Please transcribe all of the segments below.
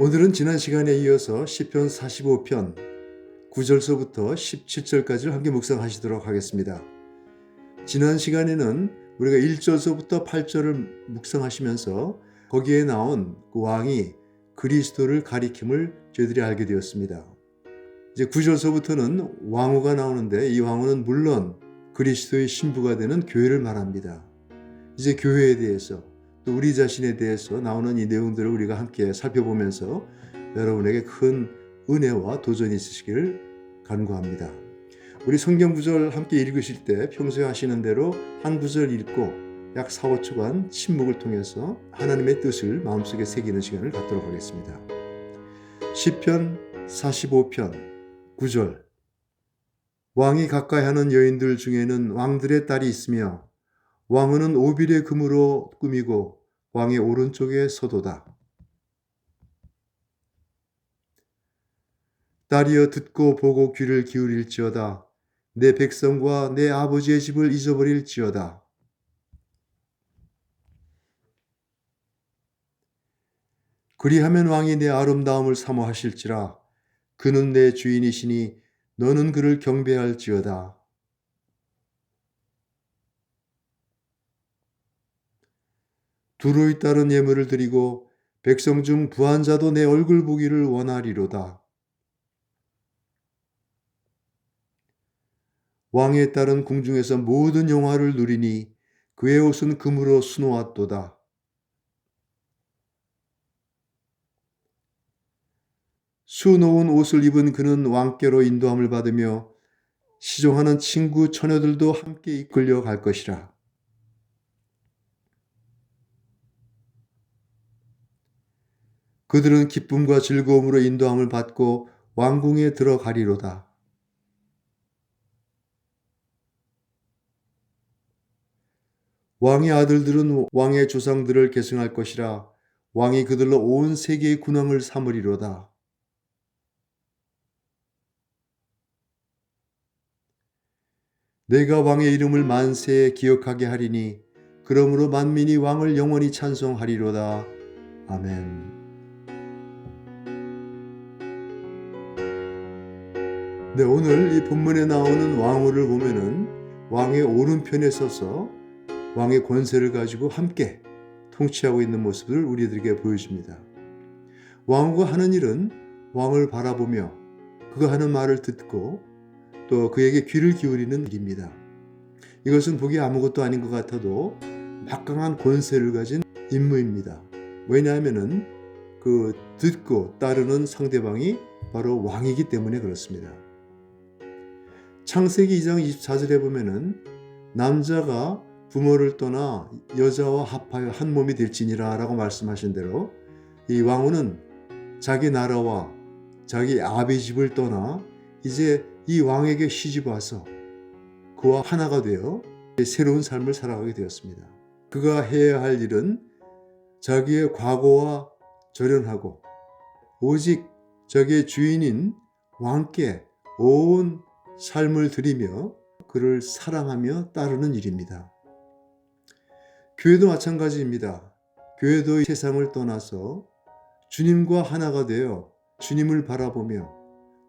오늘은 지난 시간에 이어서 시편 45편 9절서부터 17절까지를 함께 묵상하시도록 하겠습니다. 지난 시간에는 우리가 1절서부터 8절을 묵상하시면서 거기에 나온 그 왕이 그리스도를 가리킴을 저희들이 알게 되었습니다. 이제 9절서부터는 왕후가 나오는데 이 왕후는 물론 그리스도의 신부가 되는 교회를 말합니다. 이제 교회에 대해서 또 우리 자신에 대해서 나오는 이 내용들을 우리가 함께 살펴보면서 여러분에게 큰 은혜와 도전이 있으시기를 간구합니다. 우리 성경 구절 함께 읽으실 때 평소에 하시는 대로 한 구절 읽고 약 4, 5초간 침묵을 통해서 하나님의 뜻을 마음속에 새기는 시간을 갖도록 하겠습니다. 시편 45편 9절 왕이 가까이 하는 여인들 중에는 왕들의 딸이 있으며 왕은 오빌의 금으로 꾸미고 왕의 오른쪽에 서도다. 딸이여 듣고 보고 귀를 기울일지어다. 내 백성과 내 아버지의 집을 잊어버릴지어다. 그리하면 왕이 내 아름다움을 사모하실지라. 그는 내 주인이시니 너는 그를 경배할지어다. 두루에 따른 예물을 드리고 백성 중 부한 자도 내 얼굴 보기를 원하리로다. 왕에 따른 궁중에서 모든 영화를 누리니 그의 옷은 금으로 수놓았도다. 수놓은 옷을 입은 그는 왕께로 인도함을 받으며 시종하는 친구 처녀들도 함께 이끌려 갈 것이라. 그들은 기쁨과 즐거움으로 인도함을 받고 왕궁에 들어가리로다. 왕의 아들들은 왕의 조상들을 계승할 것이라 왕이 그들로 온 세계의 군왕을 삼으리로다. 내가 왕의 이름을 만세에 기억하게 하리니 그러므로 만민이 왕을 영원히 찬송하리로다. 아멘. 네, 오늘 이 본문에 나오는 왕후를 보면은 왕의 오른편에 서서 왕의 권세를 가지고 함께 통치하고 있는 모습을 우리들에게 보여줍니다. 왕후가 하는 일은 왕을 바라보며 그가 하는 말을 듣고 또 그에게 귀를 기울이는 일입니다. 이것은 보기 아무것도 아닌 것 같아도 막강한 권세를 가진 임무입니다. 왜냐하면은 그 듣고 따르는 상대방이 바로 왕이기 때문에 그렇습니다. 창세기 2장 24절에 보면은 남자가 부모를 떠나 여자와 합하여 한 몸이 될지니라 라고 말씀하신 대로 이 왕후는 자기 나라와 자기 아비 집을 떠나 이제 이 왕에게 시집 와서 그와 하나가 되어 새로운 삶을 살아가게 되었습니다. 그가 해야 할 일은 자기의 과거와 절연하고 오직 자기의 주인인 왕께 온 삶을 드리며 그를 사랑하며 따르는 일입니다. 교회도 마찬가지입니다. 교회도 세상을 떠나서 주님과 하나가 되어 주님을 바라보며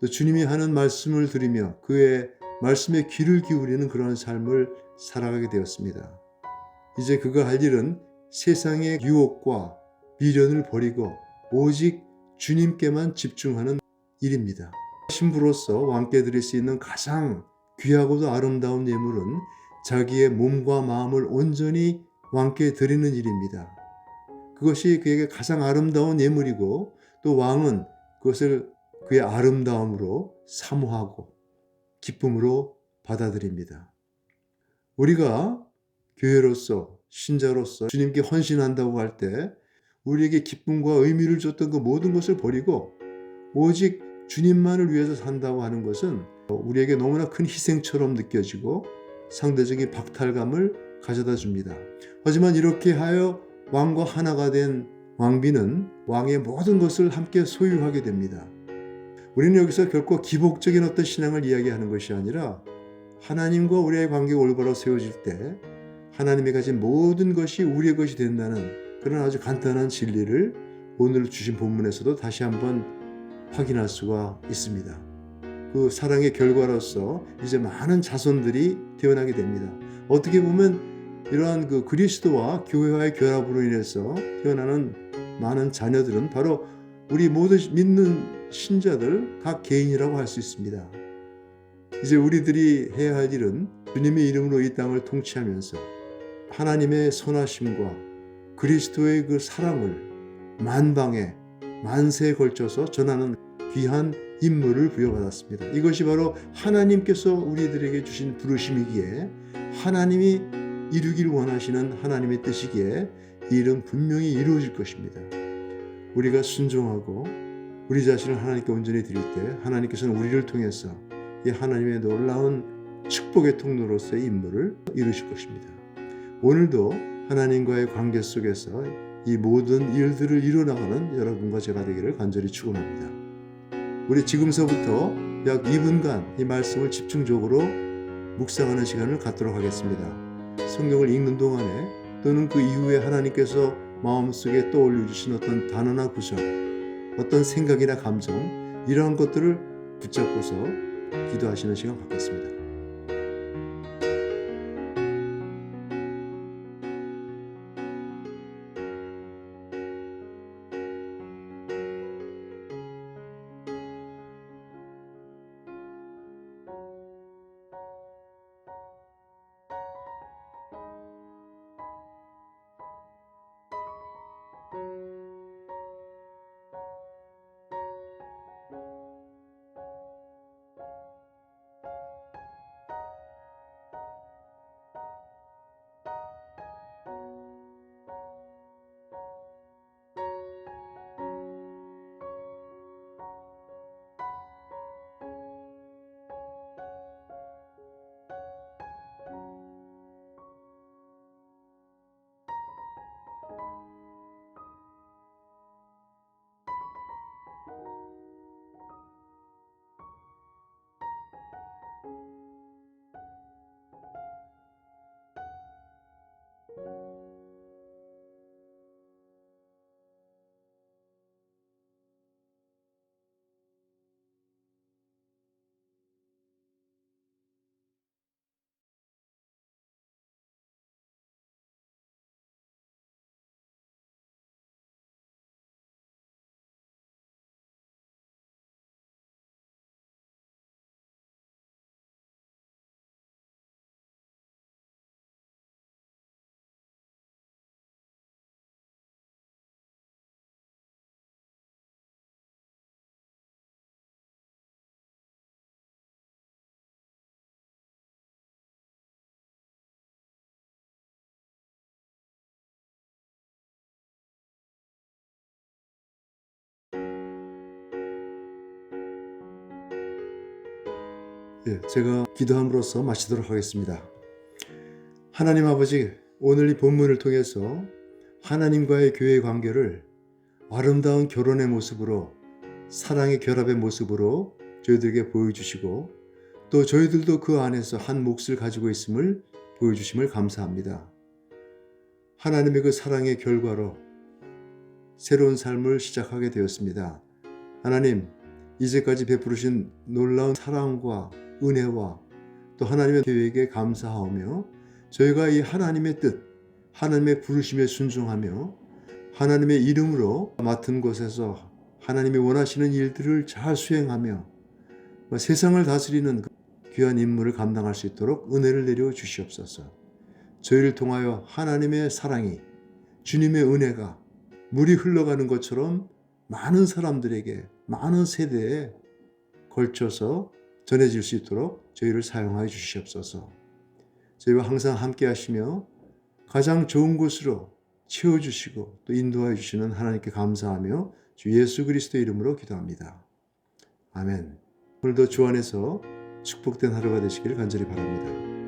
또 주님이 하는 말씀을 들으며 그의 말씀에 귀를 기울이는 그런 삶을 살아가게 되었습니다. 이제 그가 할 일은 세상의 유혹과 미련을 버리고 오직 주님께만 집중하는 일입니다. 신부로서 왕께 드릴 수 있는 가장 귀하고도 아름다운 예물은 자기의 몸과 마음을 온전히 왕께 드리는 일입니다. 그것이 그에게 가장 아름다운 예물이고 또 왕은 그것을 그의 아름다움으로 사모하고 기쁨으로 받아들입니다. 우리가 교회로서 신자로서 주님께 헌신한다고 할 때 우리에게 기쁨과 의미를 줬던 그 모든 것을 버리고 오직 주님만을 위해서 산다고 하는 것은 우리에게 너무나 큰 희생처럼 느껴지고 상대적인 박탈감을 가져다 줍니다. 하지만 이렇게 하여 왕과 하나가 된 왕비는 왕의 모든 것을 함께 소유하게 됩니다. 우리는 여기서 결코 기복적인 어떤 신앙을 이야기하는 것이 아니라 하나님과 우리의 관계가 올바로 세워질 때 하나님이 가진 모든 것이 우리의 것이 된다는 그런 아주 간단한 진리를 오늘 주신 본문에서도 다시 한번 확인할 수가 있습니다. 그 사랑의 결과로서 이제 많은 자손들이 태어나게 됩니다. 어떻게 보면 이러한 그 그리스도와 교회와의 결합으로 인해서 태어나는 많은 자녀들은 바로 우리 모두 믿는 신자들 각 개인이라고 할 수 있습니다. 이제 우리들이 해야 할 일은 주님의 이름으로 이 땅을 통치하면서 하나님의 선하심과 그리스도의 그 사랑을 만방에 만세에 걸쳐서 전하는 귀한 임무를 부여받았습니다. 이것이 바로 하나님께서 우리들에게 주신 부르심이기에 하나님이 이루길 원하시는 하나님의 뜻이기에 이 일은 분명히 이루어질 것입니다. 우리가 순종하고 우리 자신을 하나님께 온전히 드릴 때 하나님께서는 우리를 통해서 이 하나님의 놀라운 축복의 통로로서의 임무를 이루실 것입니다. 오늘도 하나님과의 관계 속에서 이 모든 일들을 이뤄나가는 여러분과 제가 되기를 간절히 축원합니다. 우리 지금서부터 약 2분간 이 말씀을 집중적으로 묵상하는 시간을 갖도록 하겠습니다. 성경을 읽는 동안에 또는 그 이후에 하나님께서 마음속에 떠올려 주신 어떤 단어나 구절, 어떤 생각이나 감정 이러한 것들을 붙잡고서 기도하시는 시간 갖겠습니다. 예, 제가 기도함으로써 마치도록 하겠습니다. 하나님 아버지, 오늘 이 본문을 통해서 하나님과의 교회 관계를 아름다운 결혼의 모습으로 사랑의 결합의 모습으로 저희들에게 보여주시고 또 저희들도 그 안에서 한 몫을 가지고 있음을 보여주심을 감사합니다. 하나님의 그 사랑의 결과로 새로운 삶을 시작하게 되었습니다. 하나님, 이제까지 베푸르신 놀라운 사랑과 은혜와 또 하나님의 계획에 감사하며 저희가 이 하나님의 뜻, 하나님의 부르심에 순종하며 하나님의 이름으로 맡은 곳에서 하나님이 원하시는 일들을 잘 수행하며 세상을 다스리는 그 귀한 임무를 감당할 수 있도록 은혜를 내려 주시옵소서. 저희를 통하여 하나님의 사랑이 주님의 은혜가 물이 흘러가는 것처럼 많은 사람들에게 많은 세대에 걸쳐서 전해질 수 있도록 저희를 사용하여 주시옵소서. 저희와 항상 함께 하시며 가장 좋은 곳으로 채워주시고 또 인도하여 주시는 하나님께 감사하며 주 예수 그리스도 이름으로 기도합니다. 아멘. 오늘도 주 안에서 축복된 하루가 되시길 간절히 바랍니다.